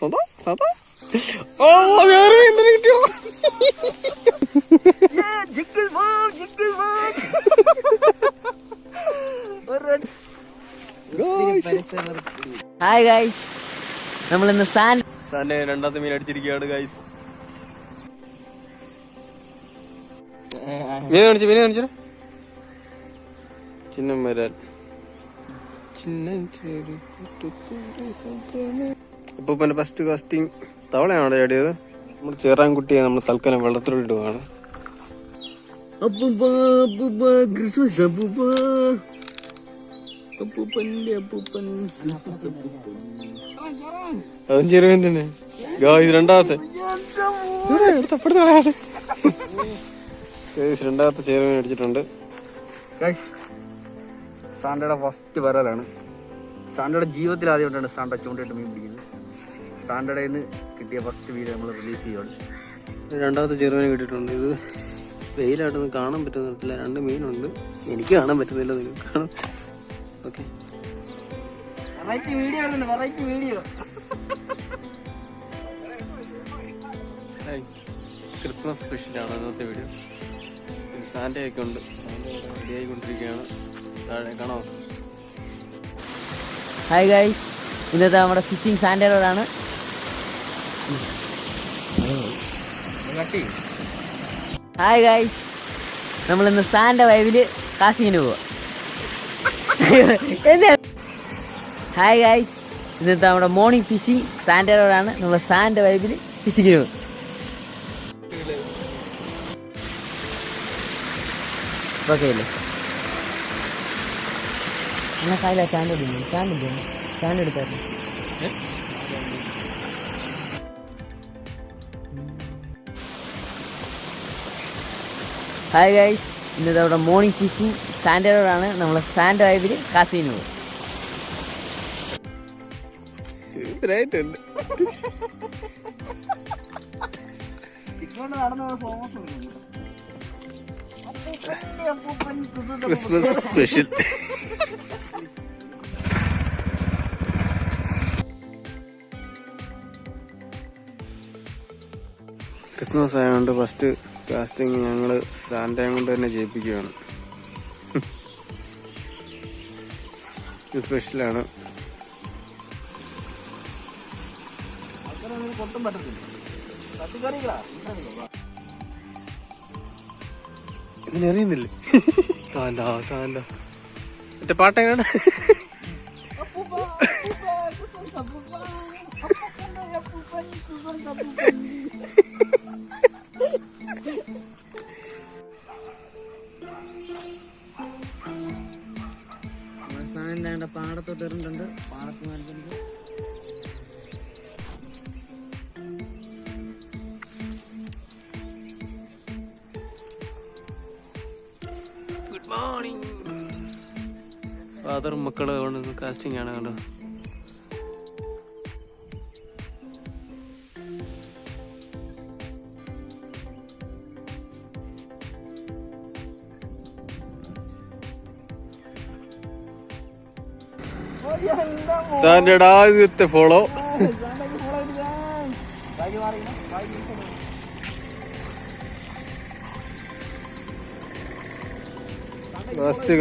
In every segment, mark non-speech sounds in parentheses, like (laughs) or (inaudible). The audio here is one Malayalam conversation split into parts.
സദാ സദാ. ഓ വേറെ എന്തിനു കിട്ടിയോ? ഹായ് ഗൈസ് നമ്മൾ ഇന്ന് സാൻ സാന്റെ രണ്ടാമത്തെ മീൻ അടിച്ചിരിക്കുകയാണ് ഗൈസ് മീൻ കാണിച്ചു മീൻ കാണിച്ചു. ചിഹ്നം വരാൻ. ചിഹ്നം ചേരി അപ്പൊ ഫസ്റ്റ് കാസ്റ്റിംഗ് തവളയാണ് ചാടിയത് നമ്മൾ ചേറാൻകുട്ടിയെ നമ്മൾ തൽക്കാലം വെള്ളത്തിലിടുകയാണ് ക്രിസ്മസ് അപ്പൂപ്പ അപ്പൂപ്പന്റെ അപ്പൂപ്പൻ. അതും ചെറിയ തന്നെ ഗായ്സ് രണ്ടാമത്തെ. രണ്ടാമത്തെ ചെറുവൻ അടിച്ചിട്ടുണ്ട്. സാണ്ടയുടെ ഫസ്റ്റ് വരലാണ്. സാണ്ടയുടെ ജീവിതത്തിൽ ആദ്യമായിട്ടാണ് സാണ്ട ചൂണ്ടിട്ട് മീൻ പിടിക്കുന്നത്. സാണ്ടയുടെ നിന്ന് കിട്ടിയ ഫസ്റ്റ് വീഡിയോ നമ്മൾ റിലീസ് ചെയ്യുകയാണ് രണ്ടാമത്തെ ചെറുവനെ കിട്ടിയിട്ടുണ്ട്. ഇത് വെയിലായിട്ടൊന്നും കാണാൻ പറ്റുന്ന തരത്തില്ല. രണ്ട് മീനുണ്ട്. എനിക്ക് കാണാൻ പറ്റുന്നില്ല. നിങ്ങൾക്ക് കാണാം okay variety video variety video Christmas സ്പെഷ്യലാണ് ഇന്നത്തെ വീഡിയോ സാൻഡേ ഒക്കെ ഉണ്ട്. സാൻഡേ റെഡി ആയിക്കൊണ്ടിരിക്കുകയാണ്. താഴെ കാണാം. ഹായ് ഗൈസ് ഇന്നത്തെ നമ്മുടെ ഫിഷിംഗ് സാൻഡേർഡാണ് ഹായ് ഗായ്സ് നമ്മൾ ഇന്ന് സാൻഡ വൈവിൽ കാസ്റ്റിങ്ങിന് പോവാം ഹായ് ഗായ്സ് ഇന്നത്തെ നമ്മുടെ മോർണിംഗ് ഫിഷിംഗ് സാൻഡോടാണ് നമ്മൾ സാൻഡ വൈവിൽ ഫിഷിങ്ങിന് പോകും ഓക്കെ അല്ലേ? എന്നാ കായില്ല സാൻഡ് സാൻഡ് സ്റ്റാൻഡ് എടുത്തായിരുന്നു. ഹായ് ഗൈസ് ഇന്നത്തെ അവിടെ മോർണിംഗ് ഫിഷിംഗ് സ്റ്റാൻഡേർഡാണ് നമ്മൾ സാൻഡ് വൈബിൽ കാസിനോ ക്രിസ്മസ് സ്പെഷ്യൽ ക്രിസ്മസ് ആയതുകൊണ്ട് ഫസ്റ്റ് കാസ്റ്റിംഗ് ഞങ്ങൾ സാന്റയും കൊണ്ട് തന്നെ ചെയ്യിപ്പിക്കുകയാണ് ഇത് സ്പെഷ്യലാണ് ഇതിനറിയുന്നില്ലേ സാന്റ സാന്റ മറ്റേ പാട്ടെങ്ങാണ് സാധനം കൊണ്ട് കാസ്റ്റിംഗ് ആണ് ആദ്യത്തെ ഫോളോ ഫസ്റ്റ്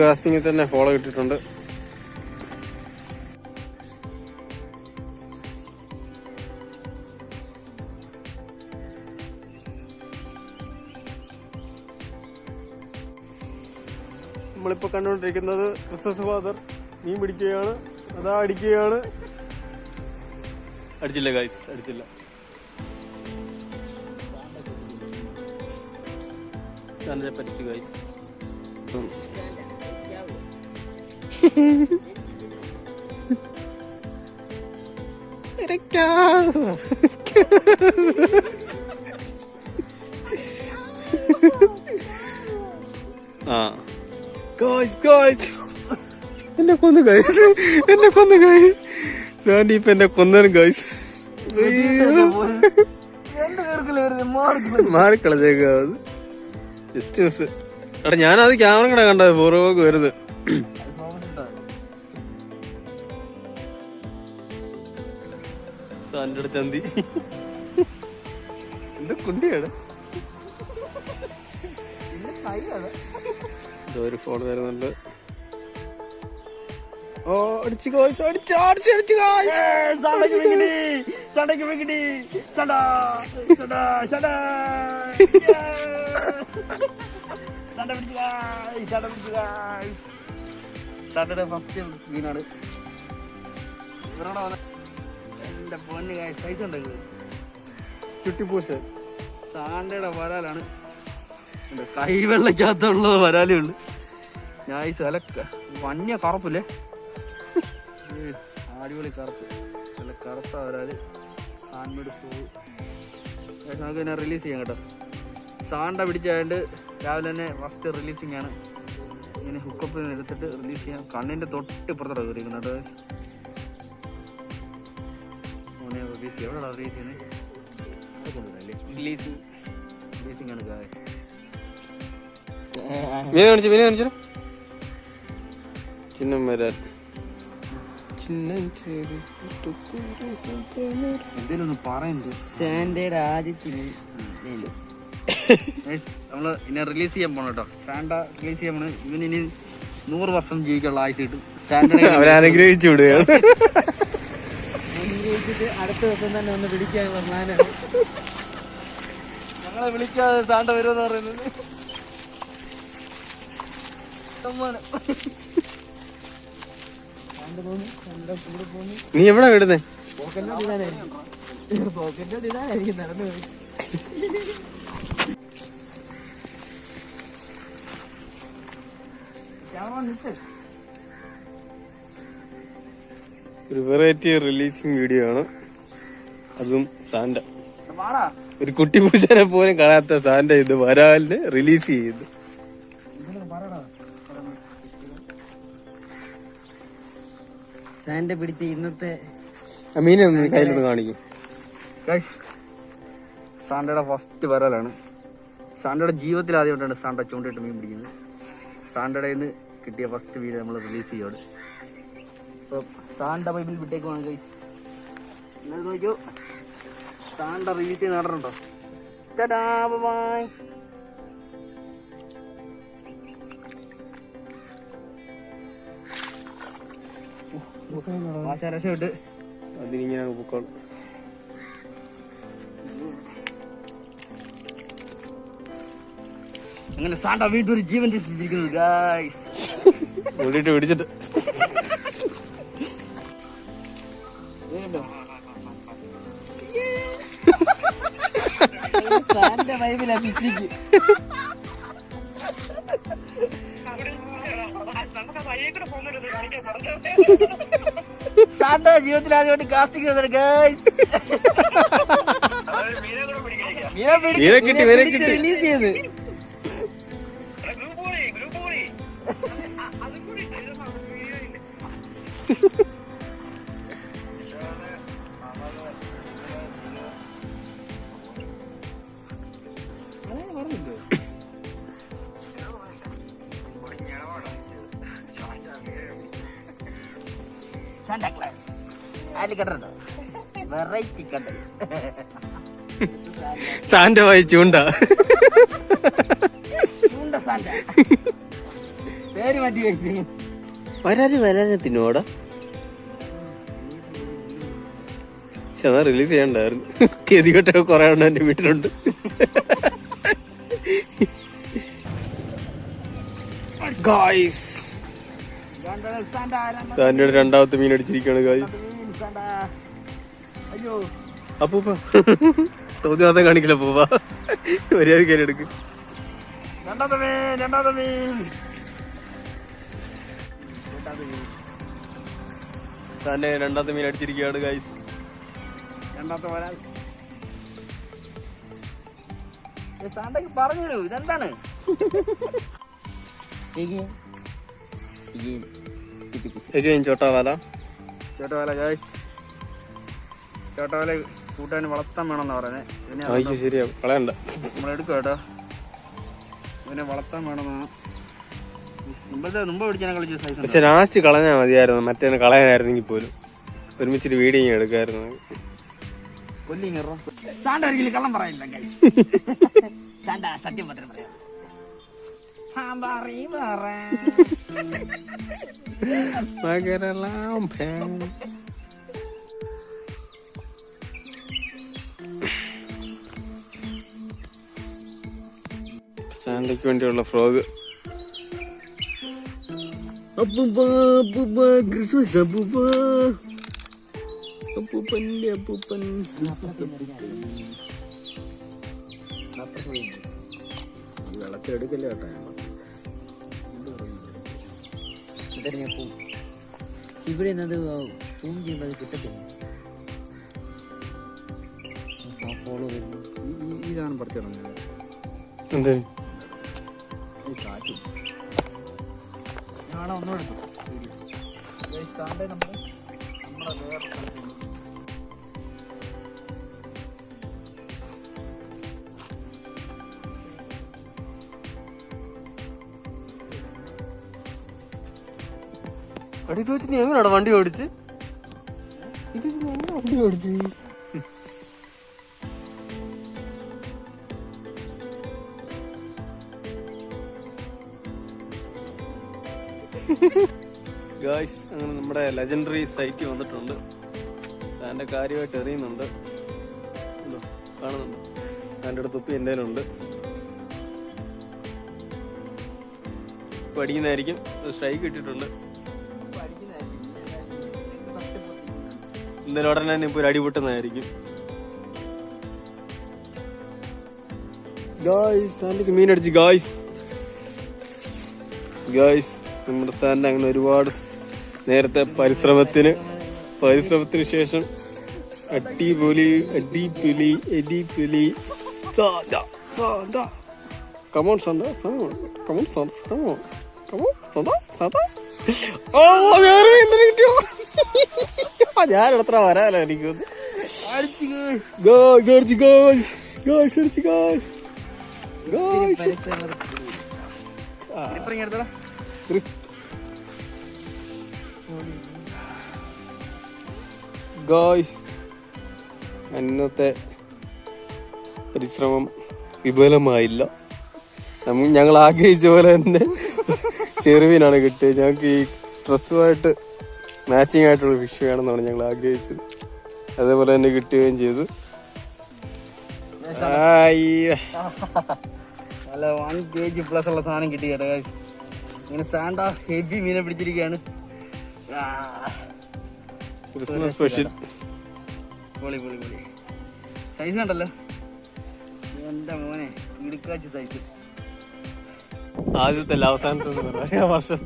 തന്നെ ഫോളോ കിട്ടിയിട്ടുണ്ട് നമ്മളിപ്പോ കണ്ടുകൊണ്ടിരിക്കുന്നത് ക്രിസ്മസ് ഫാദർ മീൻ പിടിക്കുകയാണ് അതാ അടിക്കുകയാണ്. അടിച്ചില്ല ഗൈസ് അടിച്ചില്ല. സാറിനെ പറ്റിച്ചു ഗൈസ് ആ. ഗോയ്സ് ഗോയ്സ് (laughs) എന്നെ കൊന്നു ഗൈസ് എന്നെ കൊന്നു ഗൈസ് സാൻഡി ഇപ്പൊ എന്നെ കൊന്നു ഗൈസ് മാറിക്കളഞ്ഞേക്കാ ജസ്റ്റ് മിസ് എടാ ഞാനത് ക്യാമറ കൂടെ കണ്ടത് പൂർവമൊക്കെ വരുന്നത്. സാൻ സാന്റെ ചന്തി എന്ത് കുണ്ടിയാണ് ഒരു ഫോൺ വരുന്നുണ്ട്. ഓ അടിച്ചു ഗോയ്സ് അടിച്ചു അടിച്ചു അടിച്ചു ഗോയ്സ് സാറ്റർഡേ ഫസ്റ്റ് മീനാണ് ഇവരോട് വന്ന എന്റെ പൊന്ന് സൈസ് ഉണ്ടെങ്കിൽ ചുട്ടിപ്പൂച്ച സാണ്ടയുടെ വരാലാണ്. എന്റെ കൈവെള്ളക്കകത്തുള്ള വരാലേ ഉള്ളു ഞാൻ ഈ സ്ഥലക്ക വന്യ കറുപ്പില്ലേ? അടിപൊളി കറുപ്പ്. നല്ല കറുത്ത വരാൽ ഹാൻഡ്മേഡ് നമുക്ക് തന്നെ റിലീസ് ചെയ്യാം കേട്ടോ. സാണ്ട പിടിച്ചായതുകൊണ്ട് രാവിലെ തന്നെ ഫസ്റ്റ് റിലീസിങ് ആണ്. ഇങ്ങനെ ഹുക്കപ്പ് എടുത്തിട്ട് റിലീസ് ചെയ്യാം. കണ്ണിന്റെ തൊട്ട് ഇപ്പുറത്തോടെ കയറിയിരിക്കുന്നത് മോനെ റിലീസ് എവിടെയാണ് റിലീസ് ചെയ്യുന്നത്? റിലീസിങ് റിലീസിങ് ആണ് കാര്യം മീനെ കാണിച്ചു. മീനെ കാണിച്ചു ചിഹ്നം വരാൻ. നമ്മൾ ഇനി റിലീസ് ചെയ്യാൻ പോണം കേട്ടോ. സാൻഡ റിലീസ് ചെയ്യാൻ പോണ്. ഇവന് ഇനി നൂറ് വർഷം ജീവിക്കാനുള്ള ആഴ്ച കിട്ടും. സാൻഡ അനുഗ്രഹിച്ചു വിടുകയാണ് അനുഗ്രഹിച്ചിട്ട് അടുത്ത ദിവസം തന്നെ ഒന്ന് പിടിക്കാനുള്ള പ്ലാനാണ് ഞങ്ങളെ വിളിക്കാതെ സാൻഡ വരുമെന്ന് പറയുന്നത്. നീ എവിടെ വിടുന്നേ? ഒരു വെറൈറ്റി റിലീസിങ് വീഡിയോ ആണ്. അതും സാന്റ. ഒരു കുട്ടി പൂച്ചനെ പോലും കാണാത്ത സാന്റ ഇത് വരാലിന് റിലീസ് ചെയ്തു. സാൻഡ പിടിച്ച ഇന്നത്തെ മീനെ ഒന്ന് കയ്യിലൊന്ന് കാണിക്കും. സാണ്ടയുടെ ഫസ്റ്റ് വരലാണ്. സാണ്ടയുടെ ജീവിതത്തിൽ ആദ്യമായിട്ടാണ് സാണ്ട ചൂണ്ടിട്ട് മീൻ പിടിക്കുന്നത്. സാണ്ടയുടെ നിന്ന് കിട്ടിയ ഫസ്റ്റ് വീഡിയോ നമ്മൾ റിലീസ് ചെയ്യുകയാണ് അപ്പോൾ സാണ്ട ബൈബിൾ വിട്ടേക്കുവാണ് ഗൈസ്. എന്നാലും നോക്കിയോ? സാണ്ട റിലീസ് ചെയ്ത് നടന്നുണ്ടോ ടാറ്റാ ബൈ. ആശാരക്ഷ അതിനിങ്ങനെ പൊക്കോളും അങ്ങനെ സാണ്ട വീട്ടിൽ ഒരു ജീവൻ രക്ഷിച്ചിരിക്കുന്നു ഗായ്സ് ഓടിയിട്ട് പിടിച്ചിട്ട്. സാറിന്റെ വൈബിലാ ഫിഷിക്ക് സാണ്ട ജീവിതത്തിൽ ആദ്യമായിട്ട് കാസ്റ്റിംഗ് മീനെ കിട്ടി മീനെ കിട്ടി. റിലീസ് ചെയ്ത്. വെറൈറ്റി കണ്ടത് സാന്റ വായി ചൂണ്ട. സാന്റ. പേര് മാറ്റി ചെന്നാ വരാൽ വരാനെ തിന്നോടാ. പക്ഷെ റിലീസ് ചെയ്യണ്ടായിരുന്നു. ഗതികെട്ട കൊറേ ഉണ്ട് എന്റെ വീട്ടിലുണ്ട്. ഗായ്സ് രണ്ടാമത്തെ മീൻ അടിച്ചിരിക്കുകയാണ് ഗായ്സ് അപ്പൂപ്പ. തോന്നി മാത്രം കാണിക്കില്ല അപ്പൂപ്പ. മര്യാദ കയറിയെടുക്ക് രണ്ടാമത്തെ മീൻ രണ്ടാമത്തെ മീൻ അടിച്ചിരിക്കുകയാണ് ഗൈസ് രണ്ടാമത്തെ വരാൻ സാണ്ടക്ക് പറഞ്ഞു ഇതെന്താണ്? ചോട്ടാവാല. ചേട്ടവല ഗായ്സ് ചേട്ടവല കൂട്ടാൻ വളർത്താൻ വേണമെന്നാ പറയുന്നത് ഇതിനെ ശരിയാ കളയണ്ട. നമ്മൾ എടുക്കും കേട്ടോ. ഇതിനെ വളർത്താൻ വേണമെന്നാണ്. പക്ഷെ ലാസ്റ്റ് കളഞ്ഞാ മതിയായിരുന്നു. മറ്റേ കളയാനായിരുന്നെങ്കിൽ പോലും. ഒരുമിച്ചിട്ട് വീഡിയോ എടുക്കായിരുന്നു. കള്ളം പറയില്ല സത്യം മാത്രം പറയാം. മകരലാംബേ. സാൻഡയ്ക്ക് വേണ്ടിയുള്ള ഫ്രോഗ് ക്രിസ്മസ് അപ്പൂപ്പ അപ്പൂപ്പന്റെ അപ്പൂപ്പൻ. വെള്ളത്തിലെടുക്കല്ലേ കേട്ടോ. ഇവിടെ സൂം ചെയ്യുമ്പോൾ അത് കിട്ടത്തില്ല. ഇതാണ് പഠിച്ചിടണം എന്ത്? കാറ്റ്. ഞാൻ ഒന്നും എടുത്തു സാണ്ടേ നമ്മൾ നമ്മളെ വേറെ അടി തോറ്റി നീ എങ്ങനെയാടാ വണ്ടി ഓടിച്ച്? ഇത് എങ്ങനെ വണ്ടി ഓടിച്ച്? (laughs) ഗായ്സ് അങ്ങനെ നമ്മുടെ ലെജൻഡറി സൈറ്റ് വന്നിട്ടുണ്ട്. സാന്റെ കാര്യമായിട്ട് എറിയുന്നുണ്ട് കാണുന്നുണ്ട്. സാറിന്റെ അടുത്ത് തുപ്പി എന്റെ ഉണ്ട് പഠിക്കുന്നതായിരിക്കും. സ്ട്രൈക്ക് ഇട്ടിട്ടുണ്ട്. എന്തായാലും ഉടനെ തന്നെ ഇപ്പോൾ ഒരു അടി പൊട്ടുന്നതായിരിക്കും. ഗായ്സ് സാൻഡിക്ക് മീനടിച്ച് ഗായ്സ് ഗായ്സ് നമ്മുടെ സാറിന്റെ അങ്ങനെ ഒരുപാട് നേരത്തെ പരിശ്രമത്തിന് പരിശ്രമത്തിന് ശേഷം അടിപൊളി അടിപൊളി അടിപൊളി. Come on Santa come on Santa come on come on സാധാ സാന്ത ഓ വേറെ എന്തിനു കിട്ടിയോ? ഞാൻ എത്ര വരാലോ എനിക്ക്. ഗോയ്സ് ഗോയ്സ് അന്നത്തെ പരിശ്രമം വിപുലമായില്ല. ഞങ്ങൾ ആഗ്രഹിച്ച പോലെ തന്നെ ചെറുവിനാണ് കിട്ടിയത്. ഞങ്ങൾക്ക് ഈ ഡ്രസ്സുമായിട്ട് മാച്ചിങ് ആയിട്ടുള്ള ഫിഷ് വേണമെന്നാണ് ഞങ്ങൾ ആഗ്രഹിച്ചത്. അതേപോലെ തന്നെ കിട്ടുകയും ചെയ്തു. പ്ലസ് ഉള്ള സാധനം കിട്ടി കേട്ടോ. ഇങ്ങനെ സാണ്ട ഹെവി മീനെ പിടിച്ചിരിക്കുകയാണ്. Christmas special. പൊളി പൊളി പൊളി. സൈസ് കണ്ടല്ലോ എന്റെ മോനെ ഇടുക്കാച്ച സൈസ് ആദ്യത്തെ അല്ല അവസാനത്തെ. വർഷം.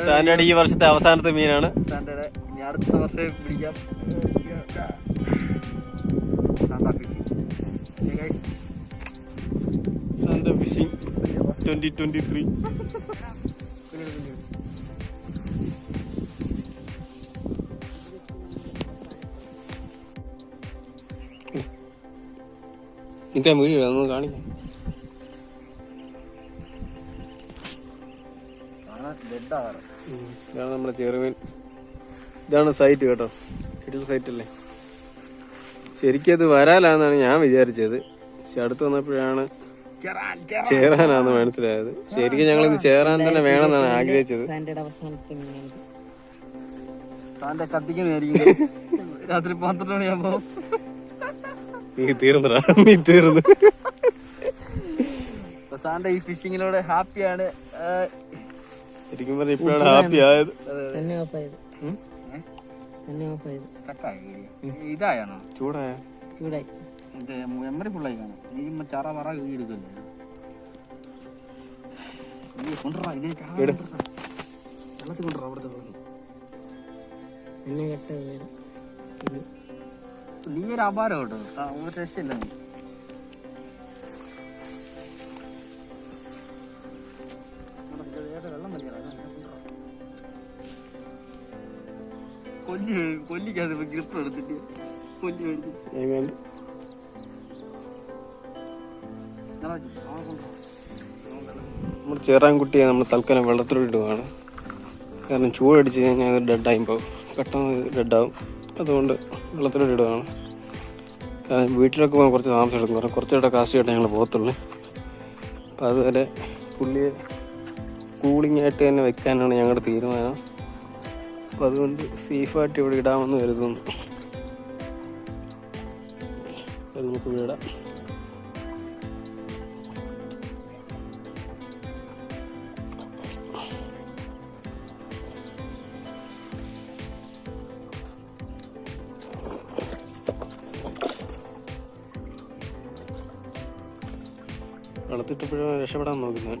സ്റ്റാൻഡേർഡ് ഈ വർഷത്തെ അവസാനത്തെ മീനാണ്. സ്റ്റാൻഡേർഡ് അടുത്ത വർഷം പിടിക്കാം. Santa fish Santa fishing twenty twenty three നിൽക്കാൻ വീഡിയോ ഒന്ന് കാണിക്കാം ഇതാണ് നമ്മുടെ ചെറുമീൻ ഇതാണ് സൈറ്റ് കേട്ടോ. കിട്ടുന്ന സൈറ്റ് അല്ലേ? ശരിക്കും അത് വരാലാന്നാണ് ഞാൻ വിചാരിച്ചത്. പക്ഷെ അടുത്ത് വന്നപ്പോഴാണ് ചേരാനാന്ന് മനസ്സിലായത്. ശരിക്കും ഞങ്ങൾ ഇന്ന് ചേരാൻ തന്നെ വേണമെന്നാണ് ആഗ്രഹിച്ചത്. രാത്രി പന്ത്രണ്ട് മണിയാകുമ്പോ. നീ തീർന്നടാ നീ തീർന്നു. സാറിന്റെ ഈ ഫിഷിങ്ങിലൂടെ ഹാപ്പിയാണ്. ശരിക്കും പറഞ്ഞ ഇപ്പോഴാണ് ഹാപ്പി ആയത്. ഇതായാണോ? ചൂടായ? ചൂടായി. മെമ്മറി ഫുള്ളായി കാണും. മ- ചറ പറ എടുക്കല്ലേ. വെള്ളത്തിൽ കൊണ്ടുവരാ അവിടുത്തെ എന്നെ കെട്ട നീ ഒരു അപാരം കേട്ടോ ഒരു രക്ഷയില്ല നീ. കൊല്ലി കൊല്ലിക്കാതെ ഗ്രിപ്പ് എടുത്തിട്ട് കൊല്ലി എങ്ങനെ? നമ്മൾ ചേറാൻകുട്ടിയെ നമ്മൾ തൽക്കാലം വെള്ളത്തിലോട്ടിടുവാണ് കാരണം ചൂടടിച്ച് കഴിഞ്ഞാൽ അത് ഡെഡായി പോകും. പെട്ടെന്ന് ഡെഡാവും അതുകൊണ്ട് വെള്ളത്തിലോട്ട് ഇടുകയാണ്. വീട്ടിലൊക്കെ പോകാൻ കുറച്ച് താമസം എടുക്കും. കാരണം കുറച്ചുകൂടെ കിട്ടാൻ ഞങ്ങൾ പോകത്തുള്ളൂ. അപ്പോൾ അതുവരെ പുള്ളിയെ കൂളിംഗ് ആയിട്ട് തന്നെ വെക്കാനാണ് ഞങ്ങളുടെ തീരുമാനം. അപ്പോൾ അതുകൊണ്ട് സേഫായിട്ട് ഇവിടെ ഇടാമെന്ന് കരുതുന്നു. അത് നമുക്ക് ഇടാം. വെള്ളത്തിട്ടപ്പോഴും രക്ഷപ്പെടാൻ നോക്കുന്നത്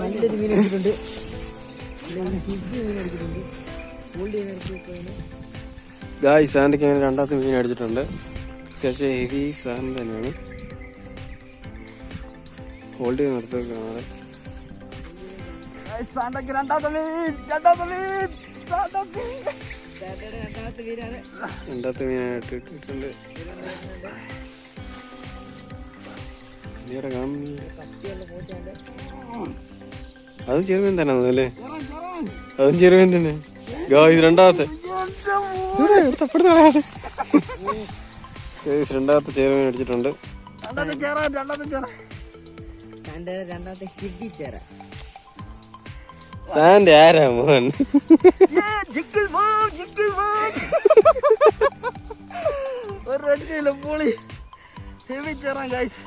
നല്ലൊരു മീൻ എടുത്തിട്ടുണ്ട് ഹോൾഡ് ചെയ്യുന്ന ഗായ് സാൻഡയ്ക്ക് അങ്ങനെ രണ്ടാമത്തെ മീൻ അടിച്ചിട്ടുണ്ട്. അത്യാവശ്യം ഹെവി സാൻഡ് തന്നെയാണ്. ഹോൾഡ് ചെയ്ത് നിർത്തുകയാണ് സാണ്ടക്ക് രണ്ടാമത്തെ മീൻ രണ്ടാമത്തെ മീൻ സാണ്ടക്ക് രണ്ടാമത്തെ മീനാണ് രണ്ടാമത്തെ മീനായിട്ട് ഇട്ടിട്ടുണ്ട് അതും ചെറുമീൻ തന്നെ അല്ലേ? അതും ചെറുമീൻ തന്നെ. ഗായ് രണ്ടാമത്തെ. ഗായ്സ്, രണ്ടാമത്തെ ചെറുമീൻ അടിച്ചിട്ടുണ്ട്. രണ്ടാമത്തെ ചേരാൻ രണ്ടാമത്തെ ചേരാൻ സാന്റെ രണ്ടാമത്തെ ഹിജി ചേര. സാൻഡ് ആരാ മോൻ? ഒരു രക്ഷയില്ല പൊളി. ഹെവി ചേറാൻ ഗൈസ്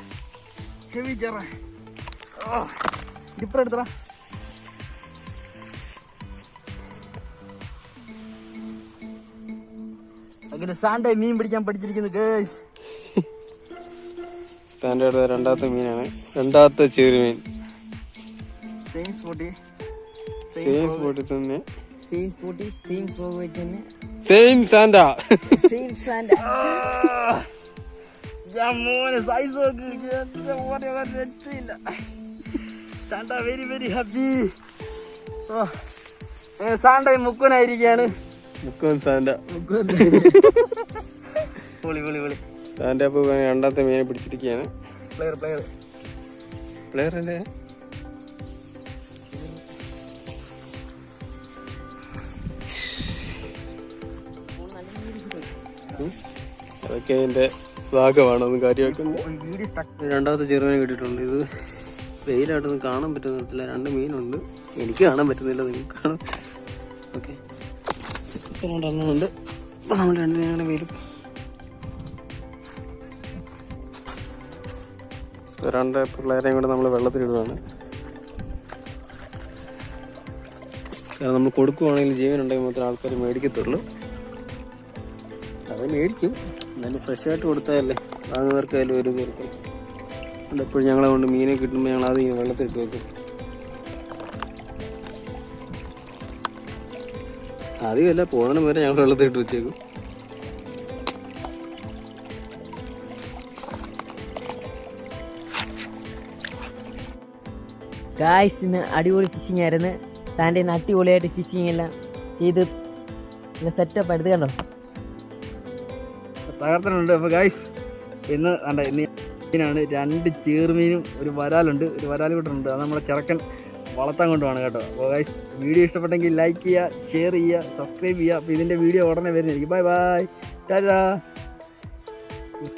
ഹെവി ചേറാൻ ഡിപ്പർ എടുത്തടാ അങ്ങനെ സാണ്ടേ മീൻ പിടിക്കാൻ പഠിച്ചിരിക്കുന്നു ഗൈസ് സാൻഡയുടെ രണ്ടാമത്തെ മീനാണ്. രണ്ടാമത്തെ ചെറുമീൻ സെയിം സ്പോട്ടി സെയിം സ്പോട്ടിൽ തന്നെ. സെയിം തന്നെ. സാൻഡ (laughs) സെയിം മോനെ സൈസ് നോക്ക്. രക്ഷയില്ല വെരി വെരി ഹാപ്പി സാണ്ട മുക്കുനായിരിക്കാണ്. മുക്കോൻ സാൻഡ പൊളി പൊളി പൊളി സാൻഡ അപ്പ് രണ്ടാമത്തെ മീനെ പിടിച്ചിരിക്കുകയാണ്. പ്ലെയർ പ്ലെയർ പ്ലെയറിന്റെ അതൊക്കെ അതിന്റെ ഭാഗമാണ് ഒന്ന് കാര്യമാക്കുന്നത് രണ്ടാമത്തെ ചെറുമീൻ കിട്ടിയിട്ടുണ്ട്. ഇത് വെയിലായിട്ടൊന്നും കാണാൻ പറ്റുന്ന പറ്റുന്നില്ല. രണ്ട് മീനുണ്ട്. എനിക്ക് കാണാൻ പറ്റുന്നില്ല. നിങ്ങൾക്ക് കാണാം. ഓക്കെ. രണ്ടെണ്ണമുണ്ട് നമ്മൾ രണ്ട് മീനാണ് വെയിൽ രണ്ട് പിള്ളേരെയും കൂടെ നമ്മൾ വെള്ളത്തിലിടുകയാണ് കാരണം നമ്മൾ കൊടുക്കുവാണെങ്കിൽ ജീവനുണ്ടെങ്കിൽ മാത്രമേ ആൾക്കാർ മേടിക്കത്തുള്ളൂ. അത് മേടിക്കും. എന്നാലും ഫ്രഷ് ആയിട്ട് കൊടുത്താലല്ലേ വാങ്ങുന്നവർക്കായാലും ഒരു തീർക്കും എപ്പോഴും ഞങ്ങളെ കൊണ്ട് മീനെ കിട്ടുമ്പോൾ ഞങ്ങൾ ഇങ്ങനെ വെള്ളത്തിലിട്ട് വെക്കും. ആദ്യമല്ല പോകുന്നതിന് വരെ ഞങ്ങൾ വെള്ളത്തിലിട്ട് വെച്ചേക്കും. ഗായ്സ് ഇന്ന് അടിപൊളി ഫിഷിംഗ് ആയിരുന്നു. താന്റെ ഇന്ന് അടിപൊളിയായിട്ട് ഫിഷിംഗ് എല്ലാം ചെയ്ത് സെറ്റപ്പ് എടുത്ത് കണ്ടോ? തകർത്തിട്ടുണ്ട്. അപ്പോൾ ഗായ്സ് ഇന്ന് ഇന്ന് മീനാണ്. രണ്ട് ചേർമീനും ഒരു വരാലുണ്ട്. ഒരു വരാൽ കൂട്ടുണ്ട് അത് നമ്മുടെ ചെറുക്കൻ വളർത്താൻ കൊണ്ടുവാണ് കേട്ടോ. അപ്പോൾ ഗായ്സ് വീഡിയോ ഇഷ്ടപ്പെട്ടെങ്കിൽ ലൈക്ക് ചെയ്യുക ഷെയർ ചെയ്യുക സബ്സ്ക്രൈബ് ചെയ്യുക. അപ്പോൾ ഇതിന്റെ വീഡിയോ ഉടനെ വരുന്നതായിരിക്കും. Bye bye Tata